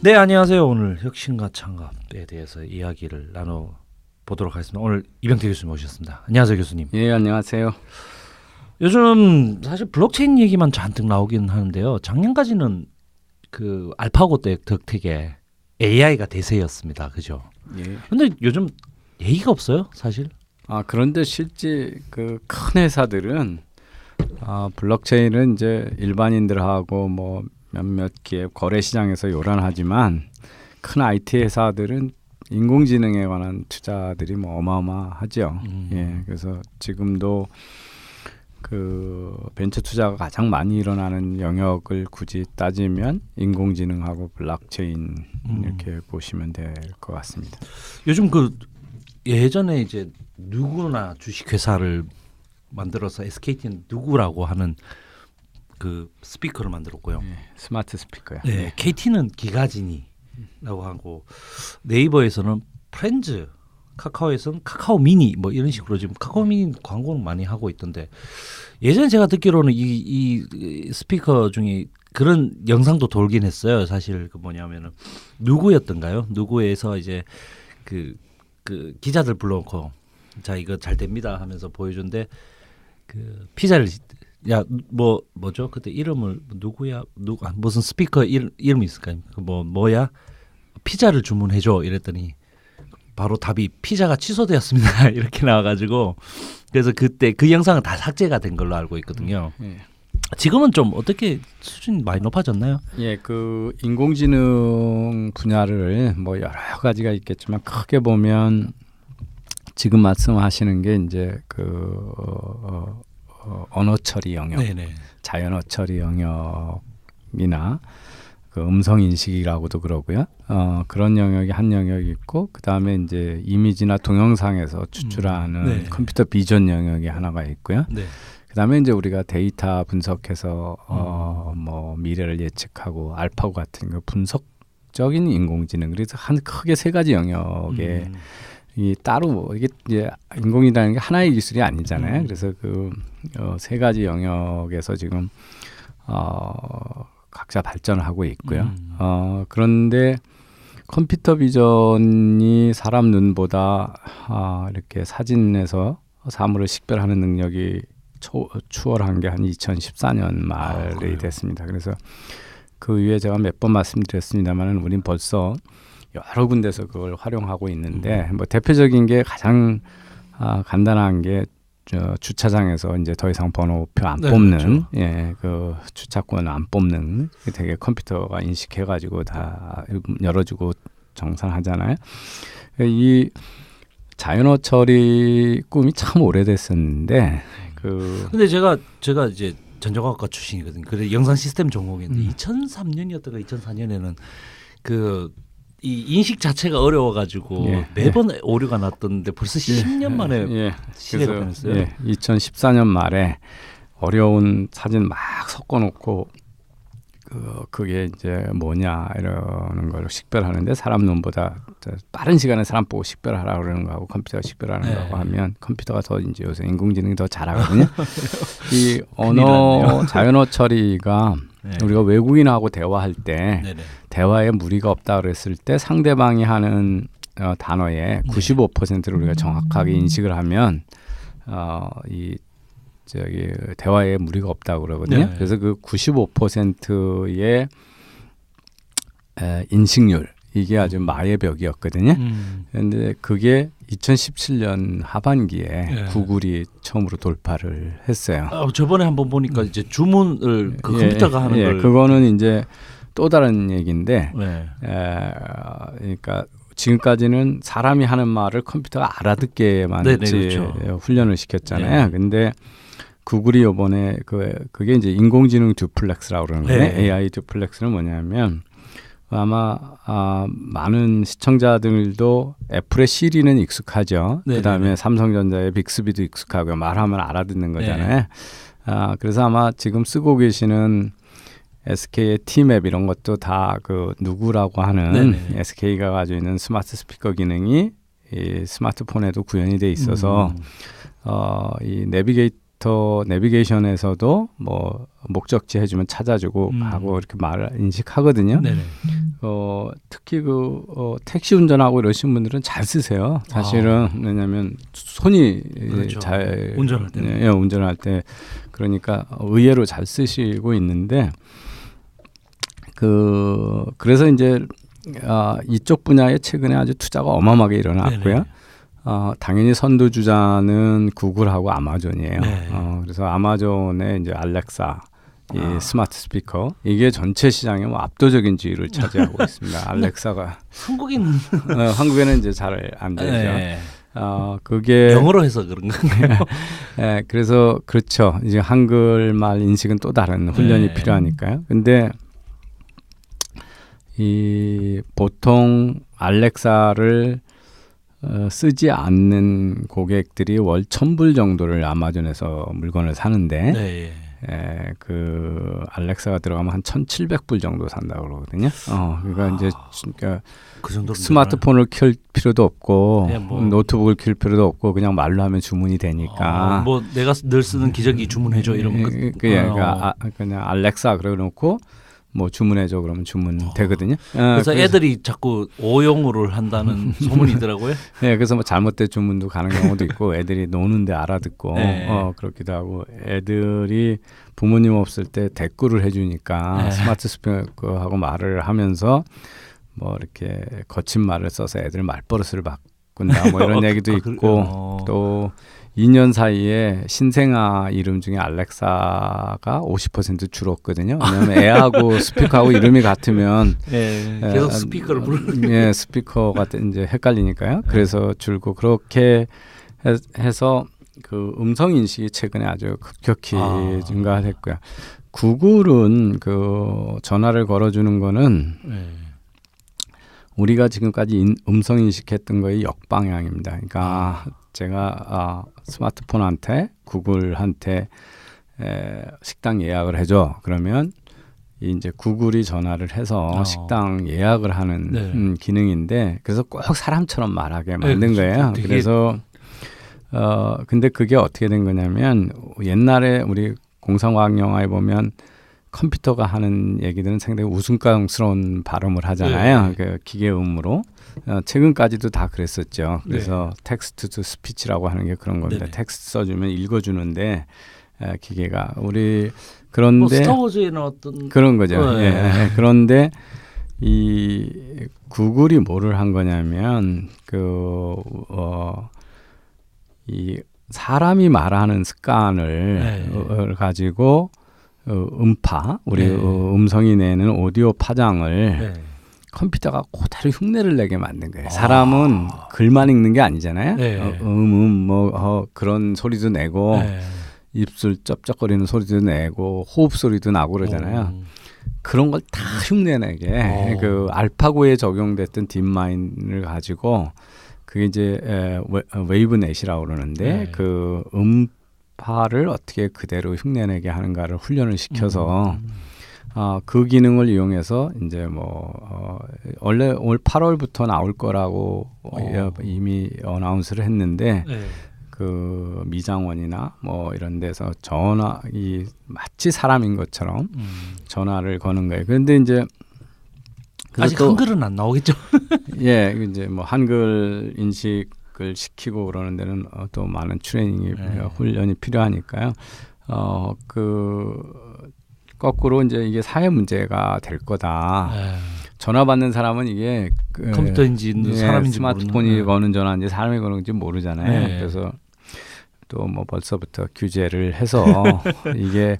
네, 안녕하세요. 오늘 혁신과 창업에 대해서 이야기를 나눠 보도록 하겠습니다. 오늘 이병태 교수님 모셨습니다. 안녕하세요, 교수님. 예, 안녕하세요. 요즘 사실 블록체인 얘기만 잔뜩 나오긴 하는데요. 작년까지는 그 알파고 때 덕택에 AI가 대세였습니다. 그죠? 예. 근데 요즘 얘기가 없어요, 사실. 아 그런데 실제 그 큰 회사들은 아 블록체인은 이제 일반인들하고 뭐 몇몇 기업 거래 시장에서 요란하지만 큰 IT 회사들은 인공지능에 관한 투자들이 뭐 어마어마하죠. 음. 예, 그래서 지금도 그 벤처 투자가 가장 많이 일어나는 영역을 굳이 따지면 인공지능하고 블록체인 음. 이렇게 보시면 될 것 같습니다. 요즘 그 예전에 이제 누구나 주식 회사를 만들어서 SKT는 누구라고 하는 그 스피커를 만들었고요. 예, 스마트 스피커요. 네, KT는 기가진이라고 하고 네이버에서는 프렌즈, 카카오에서는 카카오 미니 뭐 이런 식으로 지금 카카오 미니 광고는 많이 하고 있던데 예전에 제가 듣기로는 이, 이 스피커 중에 그런 영상도 돌긴 했어요. 사실 그 뭐냐면은 누구였던가요? 누구에서 이제 그, 그 기자들 불러놓고 자 이거 잘 됩니다 하면서 보여준데 그 피자를 야 뭐 뭐죠 그때 이름을 누구야 누구 아, 무슨 스피커 이름, 이름이 있을까요? 그뭐 뭐야 피자를 주문해 줘 이랬더니 바로 답이 피자가 취소되었습니다 이렇게 나와가지고 그래서 그때 그 영상은 다 삭제가 된 걸로 알고 있거든요. 예. 지금은 좀 어떻게 수준이 많이 높아졌나요? 예, 그 인공지능 분야를 뭐 여러 가지가 있겠지만 크게 보면 지금 말씀하시는 게 이제 그 어, 어, 언어 처리 영역, 네네. 자연어 처리 영역이나 그 음성 인식이라고도 그러고요. 어, 그런 영역이 한 영역이 있고 그 다음에 이제 이미지나 동영상에서 추출하는 네. 컴퓨터 비전 영역이 하나가 있고요. 네. 그다음에 이제 우리가 데이터 분석해서 어, 뭐 미래를 예측하고 알파고 같은 그 분석적인 인공지능 그래서 한 크게 세 가지 영역에 음. 이 따로 뭐 이게 이제 인공이라는 게 하나의 기술이 아니잖아요. 음. 그래서 그 어, 세 가지 영역에서 지금 어, 각자 발전을 하고 있고요. 음. 어, 그런데 컴퓨터 비전이 사람 눈보다 아, 이렇게 사진에서 사물을 식별하는 능력이 초, 추월한 게 한 2014년 말이 아, 그래요? 됐습니다. 그래서 그 위에 제가 몇 번 말씀드렸습니다만은 우린 벌써 여러 군데서 그걸 활용하고 있는데 음. 뭐 대표적인 게 가장 아, 간단한 게 저, 주차장에서 이제 더 이상 번호표 안 네, 뽑는 그렇죠. 예, 그 주차권 안 뽑는 그 되게 컴퓨터가 인식해 가지고 다 열어 주고 정산하잖아요. 이 자연어 처리 꿈이 참 오래됐었는데 그 근데 제가 제가 이제 전자과학과 출신이거든요. 그래 영상 시스템 전공인데 음. 2003년이었다가 2004년에는 그 이 인식 자체가 어려워가지고 예, 매번 오류가 났던데 벌써 10년 만에 예, 시대가 변했어요. 예, 2014년 말에 어려운 사진 막 섞어놓고 그 그게 이제 뭐냐 이러는 걸 식별하는데 사람 눈보다 저 빠른 시간에 사람 보고 식별하라 그러는 거하고 컴퓨터가 식별하는 네. 거하고 하면 컴퓨터가 더 이제 요새 인공지능이 더 잘하거든요. 이 언어. 자연어 처리가 네. 우리가 외국인하고 대화할 때 네네. 대화에 무리가 없다 그랬을 때 상대방이 하는 어, 단어의 네. 95%를 우리가 정확하게 인식을 하면 어, 이 저기 대화에 무리가 없다고 그러거든요. 네. 그래서 그 95%의 에, 인식률 이게 아주 마의 벽이었거든요. 음. 근데 그게 2017년 하반기에 네. 구글이 처음으로 돌파를 했어요. 아, 저번에 한번 보니까 이제 주문을 그 예, 컴퓨터가 하는 예, 걸 그거는 이제 또 다른 얘기인데 네. 에, 그러니까 지금까지는 사람이 하는 말을 컴퓨터가 알아듣게만 네네, 했지 그렇죠. 훈련을 시켰잖아요. 네. 근데 구글이 요번에 그 그게 이제 인공지능 듀플렉스라고 그러는 거예요. 네. AI 듀플렉스는 뭐냐면 아마 아, 많은 시청자들도 애플의 시리는 익숙하죠. 네네네. 그다음에 삼성전자의 빅스비도 익숙하고요. 말하면 알아듣는 거잖아요. 네. 아, 그래서 아마 지금 쓰고 계시는 SK의 T맵 이런 것도 다 그 누구라고 하는 네네. SK가 가지고 있는 스마트 스피커 기능이 이 스마트폰에도 구현이 돼 있어서 음. 어, 이 내비게이터 내비게이션에서도 뭐 목적지 해주면 찾아주고 음. 하고 이렇게 말을 인식하거든요. 네네. 어, 특히 그 어, 택시 운전하고 이러신 분들은 잘 쓰세요. 사실은 왜냐하면 손이 아. 그렇죠. 잘 운전할 때는. 예, 운전할 때 그러니까 의외로 잘 쓰시고 있는데 그 그래서 이제 아, 이쪽 분야에 최근에 아주 투자가 어마어마하게 일어났고요. 네네. 어, 당연히 선두 주자는 구글하고 아마존이에요. 네. 어, 그래서 아마존의 이제 알렉사 이 아. 스마트 스피커 이게 전체 시장의 뭐 압도적인 지위를 차지하고 있습니다. 알렉사가 한국인 어, 한국에는 이제 잘 안 되죠. 네. 어, 그게 영어로 해서 그런 건가요? 예, 그래서 그렇죠. 이제 한글말 인식은 또 다른 훈련이 네. 필요하니까요. 근데 이 보통 알렉사를 어, 쓰지 않는 고객들이 월 천불 정도를 아마존에서 물건을 사는데 네. 에, 그 알렉사가 들어가면 한 1,700불 정도 산다고 그러거든요. 어, 그러니까 이제 그러니까 그 스마트폰을 켤 필요도 없고 네, 뭐. 노트북을 켤 필요도 없고 그냥 말로 하면 주문이 되니까. 어, 뭐 내가 늘 쓰는 기저귀 주문해 줘 이러면 그, 끝. 그, 예, 어. 그러니까 아, 그냥 알렉사 그래 놓고 뭐 주문해줘 그러면 주문 되거든요. 어, 그래서 애들이 자꾸 오용어를 한다는 소문이더라고요. 예, 그래서 뭐 잘못된 주문도 가는 경우도 있고 애들이 노는데 알아듣고 네. 어, 그렇기도 하고 애들이 부모님 없을 때 댓글을 해주니까 네. 스마트 스피커하고 말을 하면서 뭐 이렇게 거친 말을 써서 애들 말버릇을 바꾼다 뭐 이런 얘기도 아, 그- 있고 어. 또 2년 사이에 신생아 이름 중에 알렉사가 50% 줄었거든요. 왜냐하면 애하고 스피커하고 이름이 같으면 예, 예, 계속 아, 스피커를 부르는. 예, 스피커가 이제 헷갈리니까요. 그래서 줄고 그렇게 해, 해서 그 음성 인식이 최근에 아주 급격히 아. 증가했고요. 구글은 그 전화를 걸어주는 거는 예. 우리가 지금까지 인, 음성 인식했던 거의 역방향입니다. 그러니까 제가 아, 스마트폰한테 구글한테 에, 식당 예약을 해줘. 그러면 이 이제 구글이 전화를 해서 어. 식당 예약을 하는 네. 음, 기능인데 그래서 꼭 사람처럼 말하게 네, 만든 그렇죠. 거예요. 되게- 그래서 어 근데 그게 어떻게 된 거냐면 옛날에 우리 공상과학 영화에 보면 컴퓨터가 하는 얘기들은 상당히 웃음가스러운 발음을 하잖아요. 네. 그 기계음으로. 어, 최근까지도 다 그랬었죠. 네. 그래서 텍스트 투 스피치라고 하는 게 그런 겁니다. 네네. 텍스트 써주면 읽어주는데 에, 기계가 우리 뭐 그런데 스타워즈에는 어떤 그런 거죠. 네. 예, 예. 그런데 이 구글이 뭐를 한 거냐면 그 어, 이 사람이 말하는 습관을 네. 어, 가지고 어, 음파 우리 네. 어, 음성이 내는 오디오 파장을 네. 컴퓨터가 그대로 흉내를 내게 만든 거예요. 아. 사람은 글만 읽는 게 아니잖아요. 네. 어, 음, 음, 뭐 어, 그런 소리도 내고 네. 입술 쩝쩝거리는 소리도 내고 호흡 소리도 나고 그러잖아요. 어. 그런 걸 다 흉내내게 어. 그 알파고에 적용됐던 딥마인을 가지고 그게 이제 에, 웨- 어, 웨이브넷이라고 그러는데 네. 그 음파를 어떻게 그대로 흉내내게 하는가를 훈련을 시켜서 음. 아, 그 기능을 이용해서 이제 뭐 어, 원래 올 8월부터 나올 거라고 어. 이미 어나운스를 했는데 네. 그 미장원이나 뭐 이런 데서 전화 이 마치 사람인 것처럼 음. 전화를 거는 거예요. 그런데 이제 아직 또- 한글은 안 나오겠죠. 예, 이제 뭐 한글 인식을 시키고 그러는 데는 어, 또 많은 트레이닝이 네. 훈련이 필요하니까요. 어, 그 거꾸로 이제 이게 사회 문제가 될 거다. 네. 전화 받는 사람은 이게 그, 컴퓨터인지 예, 사람인지 스마트폰이 모르는. 거는 전화인지 사람이 거는지 모르잖아요. 네. 그래서 또 뭐 벌써부터 규제를 해서 이게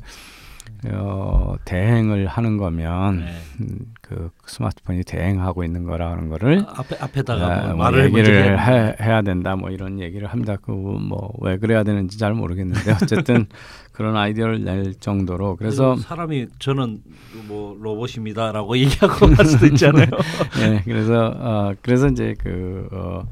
어, 대행을 하는 거면 네. 음, 그 스마트폰이 대행하고 있는 거라는 거를 아, 앞에 앞에다가 아, 뭐뭐 말을 얘기를 해, 해야 된다 뭐 이런 얘기를 합니다. 그 뭐 왜 그래야 되는지 잘 모르겠는데 어쨌든 그런 아이디어를 낼 정도로 그래서 사람이 저는 뭐 로봇입니다라고 얘기하고 할 수도 있잖아요. 예, 그래서 어 그래서 이제 그 어,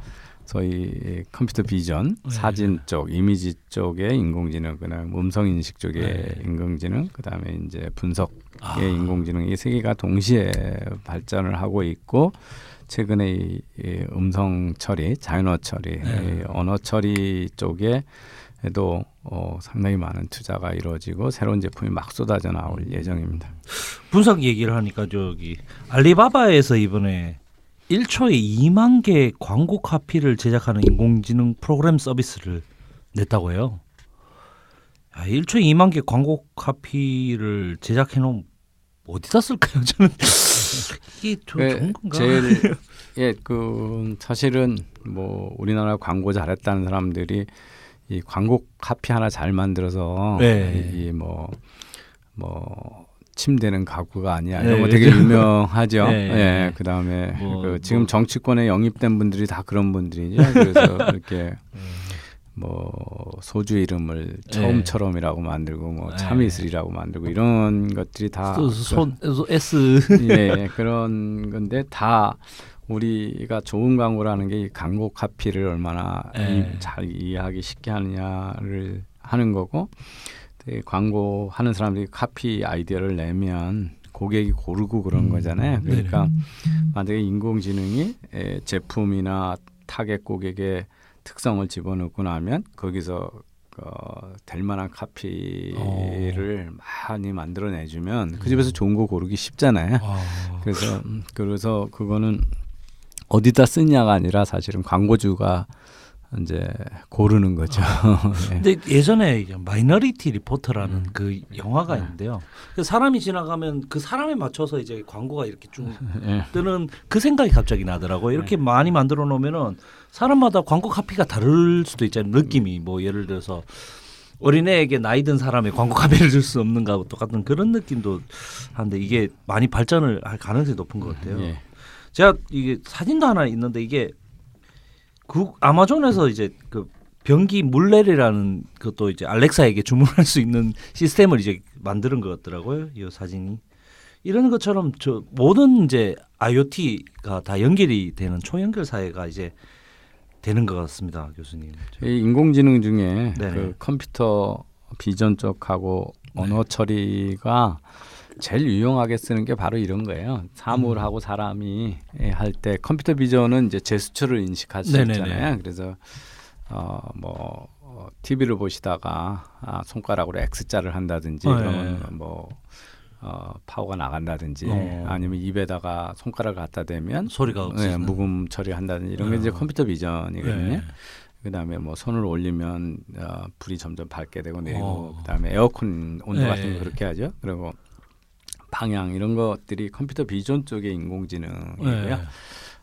소위 컴퓨터 비전 네. 사진 쪽 이미지 쪽의 인공지능 그다음 음성 인식 쪽의 네. 인공지능 그다음에 이제 분석의 아. 인공지능 이 세 개가 동시에 발전을 하고 있고 최근에 이, 이 음성 처리, 자연어 처리, 네. 이 언어 처리 쪽에 에도 어, 상당히 많은 투자가 이루어지고 새로운 제품이 막 쏟아져 나올 예정입니다. 분석 얘기를 하니까 저기 알리바바에서 이번에 1초에 2만 개 광고 카피를 제작하는 인공지능 프로그램 서비스를 냈다고 해요. 야, 1초에 2만 개 광고 카피를 제작해 놓으면 어디다 쓸까요? 저는 이게 좀그 좋은 건가? 제일 예, 그 사실은 뭐 우리나라 광고 잘했다는 사람들이 이 광고 카피 하나 잘 만들어서 네. 이뭐뭐 뭐 침대는 가구가 아니야 이런 네, 거 되게 그죠. 유명하죠. 네. 예, 그다음에 뭐, 그 지금 뭐. 정치권에 영입된 분들이 다 그런 분들이죠. 그래서 이렇게 뭐 소주 이름을 처음처럼이라고 만들고 뭐 네. 참이슬이라고 만들고 이런 것들이 다또손 S 예, 그런 건데 다 우리가 좋은 광고라는 게 이 광고 카피를 얼마나 예. 이- 잘 이해하기 쉽게 하느냐를 하는 거고 되게 광고 하는 사람들이 카피 아이디어를 내면 고객이 고르고 그런 음, 거잖아요. 네네. 그러니까 만약에 인공지능이 에, 제품이나 타겟 고객의 특성을 집어넣고 나면 거기서 어, 될 만한 카피를 많이 만들어내주면 그 집에서 좋은 거 고르기 쉽잖아요. 아, 그래서 음, 그래서 그거는 어디다 쓰냐가 아니라 사실은 광고주가 이제 고르는 거죠. 네. 근데 예전에 이제 마이너리티 리포터라는 음. 그 영화가 네. 있는데요. 그 사람이 지나가면 그 사람에 맞춰서 이제 광고가 이렇게 쭉 예. 뜨는 그 생각이 갑자기 나더라고요. 이렇게 많이 만들어 놓으면은 사람마다 광고 카피가 다를 수도 있잖아요. 느낌이 뭐 예를 들어서 어린애에게 나이 든 사람의 광고 카피를 줄 수 없는가 똑같은 그런 느낌도 하는데 이게 많이 발전을 할 가능성이 높은 것 같아요. 예. 제가 이게 사진도 하나 있는데 이게 그 아마존에서 이제 그 변기 물레리라는 것도 이제 알렉사에게 주문할 수 있는 시스템을 이제 만드는 것 같더라고요. 이 사진이 이런 것처럼 저 모든 이제 IoT가 다 연결이 되는 초연결 사회가 이제 되는 것 같습니다, 교수님. 이 인공지능 중에 네네. 그 컴퓨터 비전 쪽하고 네. 언어 처리가 제일 유용하게 쓰는 게 바로 이런 거예요. 음. 사물하고 사람이 할 때 컴퓨터 비전은 이제 제스처를 인식할 수 네네네. 있잖아요. 그래서 어뭐 어, TV를 보시다가 아, 손가락으로 X자를 한다든지 네. 그러면 뭐 어, 파워가 나간다든지 어. 아니면 입에다가 손가락을 갖다 대면 소리가 네, 없어지는. 묵음 처리한다든지 이런 게 이제 어. 컴퓨터 비전이거든요. 네. 그다음에 뭐 손을 올리면 어, 불이 점점 밝게 되고 내리고 어. 그다음에 에어컨 온도 네. 같은 거 그렇게 하죠. 그리고 방향 이런 것들이 컴퓨터 비전 쪽의 인공지능이고요. 네.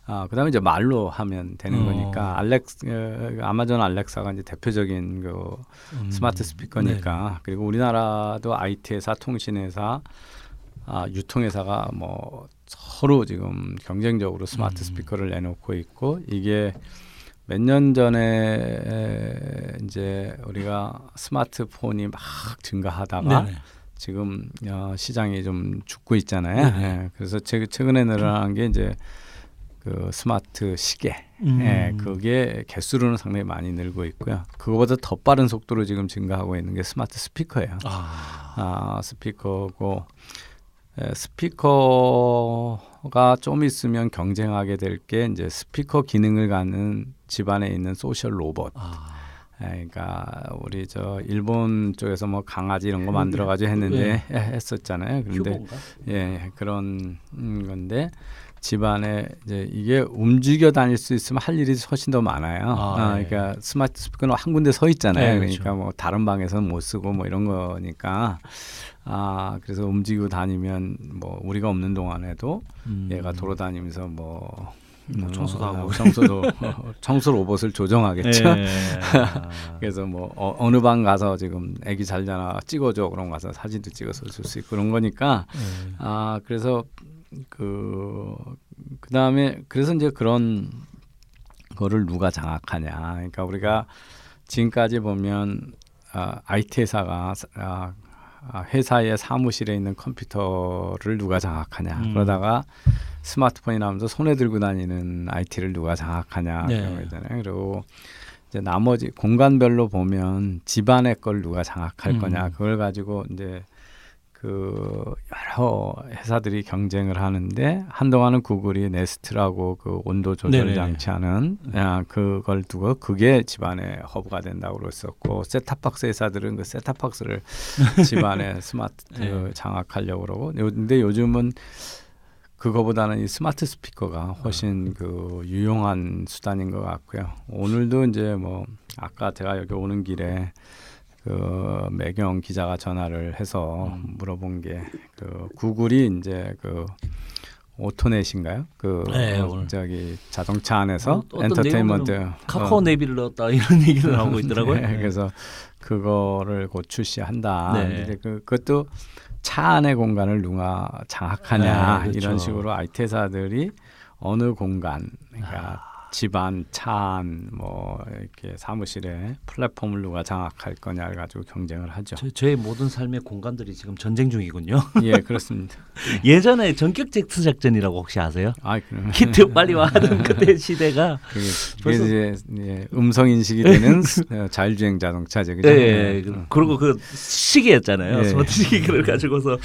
아 그다음에 이제 말로 하면 되는 어. 거니까 알렉스 어, 아마존 알렉사가 이제 대표적인 그 음. 스마트 스피커니까 그리고 우리나라도 IT 회사, 통신 회사, 아, 유통 회사가 뭐 서로 지금 경쟁적으로 스마트 음. 스피커를 내놓고 있고 이게 몇 년 전에 이제 우리가 스마트폰이 막 증가하다가 네네. 지금 어, 시장이 좀 죽고 있잖아요. 네네. 예, 그래서 최, 최근에 늘어난 게 이제 그 스마트 시계, 음. 예, 그게 개수로는 상당히 많이 늘고 있고요. 그거보다 더 빠른 속도로 지금 증가하고 있는 게 스마트 스피커예요. 아, 아, 스피커고 에, 스피커가 좀 있으면 경쟁하게 될 게 이제 스피커 기능을 갖는 집안에 있는 소셜 로봇. 아. 에, 그러니까 우리 저 일본 쪽에서 뭐 강아지 이런 거 만들어 가지고 했는데 예, 했었잖아요. 그런데 휴고인가? 예, 그런 음, 건데 집안에 이제 이게 움직여 다닐 수 있으면 할 일이 훨씬 더 많아요. 아, 아, 예. 그러니까 스마트 스피커는 한 군데 서 있잖아요. 네, 그러니까 그렇죠. 뭐 다른 방에서는 못 쓰고 뭐 이런 거니까 아 그래서 움직이고 다니면 뭐 우리가 없는 동안에도 음. 얘가 돌아다니면서 뭐 뭐 청소도 하고. 청소도 청소 로봇을 조정하겠죠. 예. 아. 그래서 뭐 어, 느방 가서 지금 애기 잘 자나 찍어줘 그럼 가서 사진도 찍어서 줄 수 있고 그런 거니까 예. 아 그래서 그 그다음에 그래서 이제 그런 거를 누가 장악하냐 그러니까 우리가 지금까지 보면 아, IT 회사가 아, 아, 회사의 사무실에 있는 컴퓨터를 누가 장악하냐 음. 그러다가 스마트폰이 나오면서 손에 들고 다니는 IT를 누가 장악하냐 네. 그런 거잖아요 그리고 이제 나머지 공간별로 보면 집안의 걸 누가 장악할 음. 거냐 그걸 가지고 이제 그그 여러 회사들이 경쟁을 하는데 한동안은 구글이 네스트라고 그 온도 조절. 장치하는 야, 그걸 두고 그게 집안의 허브가 된다고 그랬었고 셋탑박스 회사들은 그 셋탑박스를 집안의 스마트 네. 장악하려고 그러고 요- 근데 요즘은 그거보다는 이 스마트 스피커가 훨씬 그 유용한 수단인 것 같고요. 오늘도 이제 뭐 아까 제가 여기 오는 길에 그 매경 기자가 전화를 해서 음. 물어본 게 그 구글이 이제 그 오토넷인가요? 그 네, 어, 오늘. 저기 자동차 안에서 어, 엔터테인먼트 내용은 카카오 어, 네비를 넣었다 이런 얘기를 나오고 있더라고요. 네, 그래서 그거를 곧 출시한다. 네. 근데 그, 그것도 차 안의 공간을 누가 장악하냐 네, 그렇죠. 이런 식으로 IT 회사들이 어느 공간, 그러니까 아. 집안, 차 안, 뭐 이렇게 사무실에 플랫폼을 누가 장악할 거냐를 가지고 경쟁을 하죠. 저, 저의 모든 삶의 공간들이 지금 전쟁 중이군요. 예, 그렇습니다. 예 전에 전격 잭스 작전이라고 혹시 아세요? 아, 그럼 키트 빨리 와 하던 그때 시대가 그게, 그게 벌써- 이제 예, 음성 인식이 되는 스- 어, 자율주행 자동차죠, 그죠? 예, 예. 어. 그리고 그 시계였잖아요. 예. 스마트 시계를 가지고서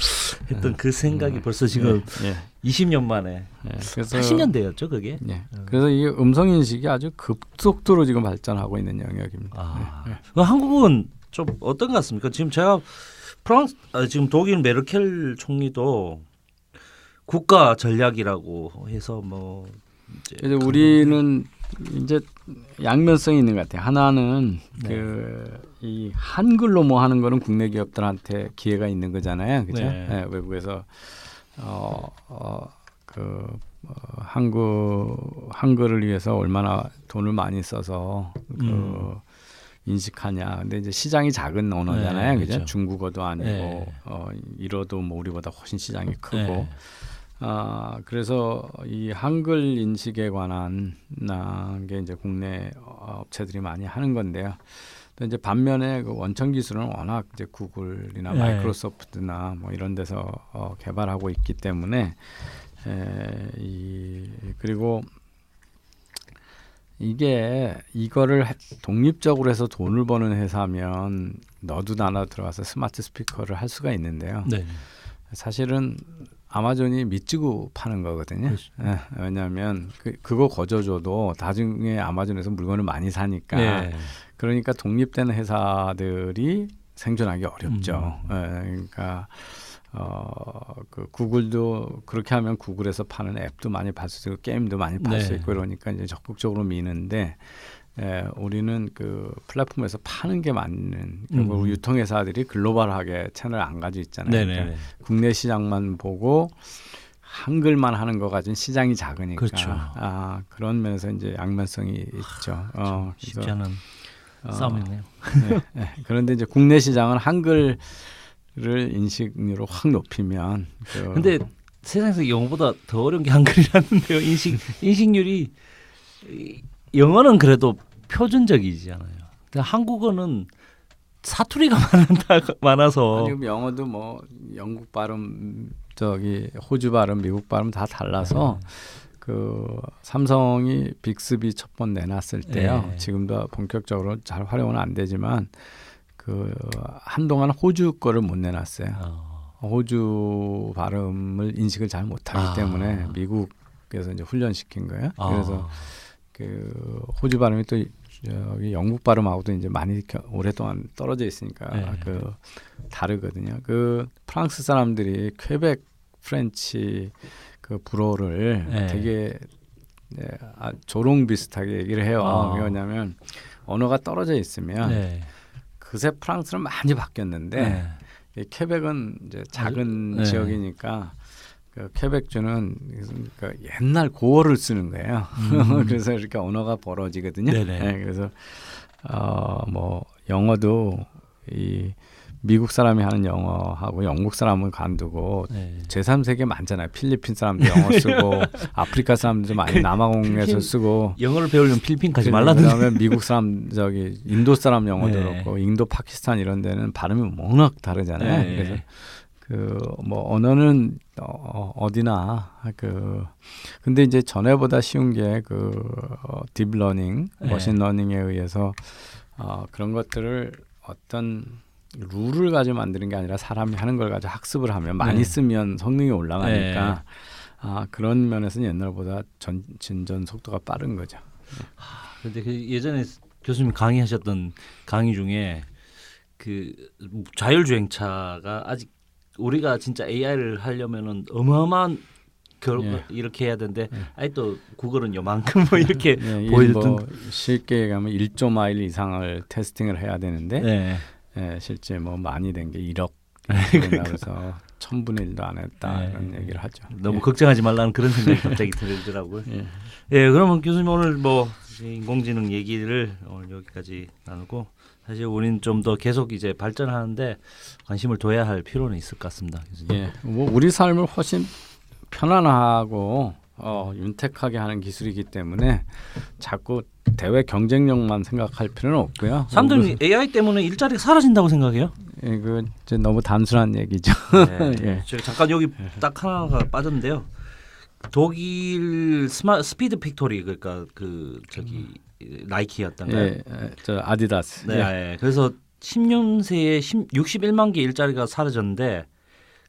했던 그 생각이 벌써 지금 예, 20년 만에 예. 그래서 80년대였죠, 그게. 예. 그래서 이 음성 인식이 아주 급속도로 지금 발전하고 있는 영역입니다. 아, 예, 예. 그 한국은 좀 어떤 것 같습니까? 지금 제가 프랑스 아, 지금 독일 메르켈 총리도 국가 전략이라고 해서 뭐 이제 그래서 우리는 이제 양면성이 있는 것 같아요. 하나는 네. 그이 한글로 뭐 하는 거는 국내 기업들한테 기회가 있는 거잖아요, 그죠? 네. 예, 외국에서 어, 어, 그 어, 한글 한글을 위해서 얼마나 돈을 많이 써서 그 음. 인식하냐. 근데 이제 시장이 작은 언어잖아요, 네, 그죠? 그렇죠. 중국어도 아니고 네. 어, 이러도 뭐 우리보다 훨씬 시장이 크고. 네. 아 그래서 이 한글 인식에 관한 나, 게 이제 국내 업체들이 많이 하는 건데요. 또 이제 반면에 그 원천 기술은 워낙 이제 구글이나 네. 마이크로소프트나 뭐 이런 데서 어, 개발하고 있기 때문에 에, 이 그리고 이게 이거를 해- 독립적으로 해서 돈을 버는 회사면 너도 나나 들어가서 스마트 스피커를 할 수가 있는데요. 네. 사실은 아마존이 밑지고 파는 거거든요. 예, 왜냐하면 그, 그거 거저줘도 나중에 아마존에서 물건을 많이 사니까 네. 그러니까 독립된 회사들이 생존하기 어렵죠. 음. 예, 그러니까 어, 그 구글도 그렇게 하면 구글에서 파는 앱도 많이 팔 수 있고 게임도 많이 팔수 네. 있고 그러니까 이제 적극적으로 미는데 예, 우리는 그 플랫폼에서 파는 게 맞는 그리고 음. 유통회사들이 글로벌하게 채널 안 가지고 있잖아요. 네, 그러니까 네, 네. 국내 시장만 보고 한글만 하는 거 가진 시장이 작으니까 그렇죠. 아 그런 면에서 이제 양면성이 있죠. 어, 쉽지 않은 어, 싸움이네요. 네, 네. 그런데 이제 국내 시장은 한글을 인식률을 확 높이면 그, 근데 세상에서 영어보다 더 어려운 게 한글이라는데요. 인식 인식률이 이- 영어는 그래도 표준적이잖아요. 근데 한국어는 사투리가 많다, 많아서 아니, 영어도 뭐 영국 발음 저기 호주 발음 미국 발음 다 달라서 그 삼성이 빅스비 첫 번 내놨을 때요. 네. 지금도 본격적으로 잘 활용은 안 되지만 그 한동안 호주 거를 못 내놨어요. 어, 호주 발음을 인식을 잘 못하기 아. 때문에 미국에서 이제 훈련시킨 거예요. 아. 그래서 그 호주 발음이 또 저기 영국 발음하고도 이제 많이 겨- 오랫동안 떨어져 있으니까 네. 그 다르거든요. 그 프랑스 사람들이 퀘벡 프렌치 그 불어를 네. 되게 네, 아, 조롱 비슷하게 얘기를 해요. 아. 왜냐하면 언어가 떨어져 있으면 네. 그새 프랑스는 많이 바뀌었는데 네. 이 퀘벡은 이제 작은 네. 지역이니까 그 퀘벡주는 그 옛날 고어를 쓰는 거예요. 음. 그래서 이렇게 언어가 벌어지거든요. 네네. 네, 그래서 어뭐 영어도 이 미국 사람이 하는 영어하고 영국 사람은 간두고 네. 제3세계 많잖아요. 필리핀 사람도 영어 쓰고 아프리카 사람들도 많이 남아공에서 그 필리핀 쓰고 영어를 배우려면 필리핀 가지 그 말라는 다음에 미국 사람 저기 인도 사람 영어도 네. 그렇고 인도 파키스탄 이런 데는 발음이 워낙 다르잖아요. 네. 그래서 그뭐 언어는 어, 어디나 그 근데 이제 전에보다 쉬운 게그 어, 딥러닝, 네. 머신러닝에 의해서 어, 그런 것들을 어떤 룰을 가지고 만드는 게 아니라 사람이 하는 걸 가지고 학습을 하면 많이 네. 쓰면 성능이 올라가니까 네. 아, 그런 면에서는 옛날보다 전, 진전 속도가 빠른 거죠. 근데 그 예전에 교수님 강의하셨던 강의 중에 그 자율주행차가 아직 우리가 진짜 AI를 하려면은 어마어마한 결 예. 이렇게 해야 되는데 예. 아니 또 구글은 요만큼 뭐 이렇게 예, 이게 보여줬던 뭐 쉽게 얘기하면 1조 마일 이상을 테스팅을 해야 되는데 네. 예, 실제 뭐 많이 된 게 1억 그러니까. 그래서 천분의 일도 안 했다 네. 이런 얘기를 하죠. 너무 예. 걱정하지 말라는 그런 생각이 갑자기 들더라고요. 예. 예, 그러면 교수님 오늘 뭐 인공지능 얘기를 오늘 여기까지 나누고 사실 우리는 좀 더 계속 이제 발전하는데 관심을 둬야 할 필요는 있을 것 같습니다, 교수님. 예, 뭐 우리 삶을 훨씬 편안하고 어, 윤택하게 하는 기술이기 때문에 자꾸 대외 경쟁력만 생각할 필요는 없고요. 사람들은 AI 때문에 일자리가 사라진다고 생각해요. 예, 그 너무 단순한 얘기죠. 네. 예. 제가 잠깐 여기 딱 하나가 빠졌는데요. 독일 스마 스피드 팩토리 그러니까 그 저기 나이키였던가요? 예, 예, 저 아디다스. 네. 예. 그래서 10년 새에 61만 개 일자리가 사라졌는데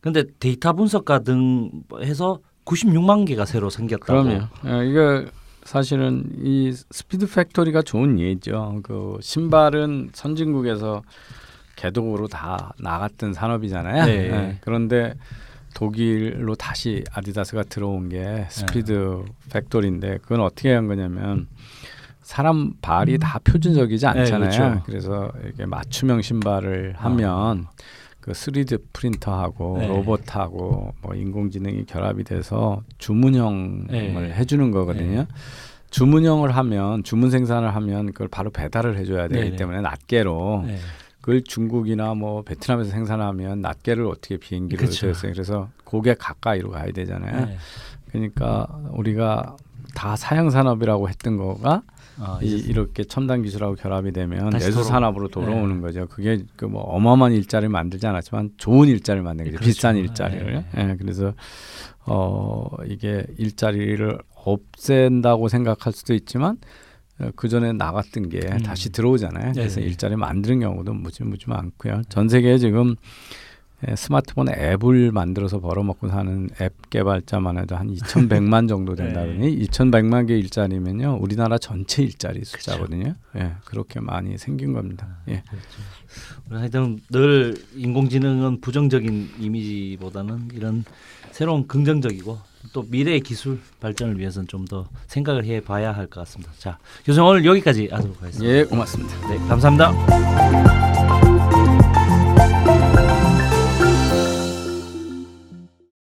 근데 데이터 분석가 등 해서 96만 개가 새로 생겼다고. 그럼요. 예, 이게 사실은 이 스피드 팩토리가 좋은 예죠. 그 신발은 선진국에서 개독으로 다 나갔던 산업이잖아요. 네. 예, 그런데 독일로 다시 아디다스가 들어온 게 스피드 팩토리인데 그건 어떻게 한 거냐면 사람 발이 다 표준적이지 않잖아요. 네, 그렇죠. 그래서 이렇게 맞춤형 신발을 하면 그 3D 프린터하고 네. 로봇하고 뭐 인공지능이 결합이 돼서 주문형을 네. 해주는 거거든요. 주문형을 하면 주문 생산을 하면 그걸 바로 배달을 해줘야 되기 네네. 때문에 낱개로 네. 그걸 중국이나 뭐 베트남에서 생산하면 낱개를 어떻게 비행기로. 해서요. 그래서 고객 가까이로 가야 되잖아요. 네. 그러니까 우리가 다 사양 산업이라고 했던 거가 아, 이, 이렇게 첨단 기술하고 결합이 되면 내수 산업으로 돌아오는 거죠. 그게 그 뭐 어마어마한 일자리를 만들지 않았지만 좋은 일자리를 만든 거죠. 그렇죠. 비싼 일자리를. 예, 그래서 어 이게 일자리를 없앤다고 생각할 수도 있지만 그 전에 나갔던 게 음. 다시 들어오잖아요. 그래서. 일자리 만드는 경우도 무지무지 많고요. 전 세계에 지금 예, 스마트폰 앱을 만들어서 벌어먹고 사는 앱 개발자만 해도 한 2,100만 정도 된다더니 2,100만 개 일자리면요 우리나라 전체 일자리 숫자거든요. 예, 그렇게 많이 생긴 겁니다. 예, 그렇죠. 하여튼 늘 인공지능은 부정적인 이미지보다는 이런 새로운 긍정적이고 또 미래의 기술 발전을 위해서는 좀 더 생각을 해봐야 할 것 같습니다. 자, 교수님 오늘 여기까지 하도록 하겠습니다. 예, 고맙습니다. 네, 감사합니다.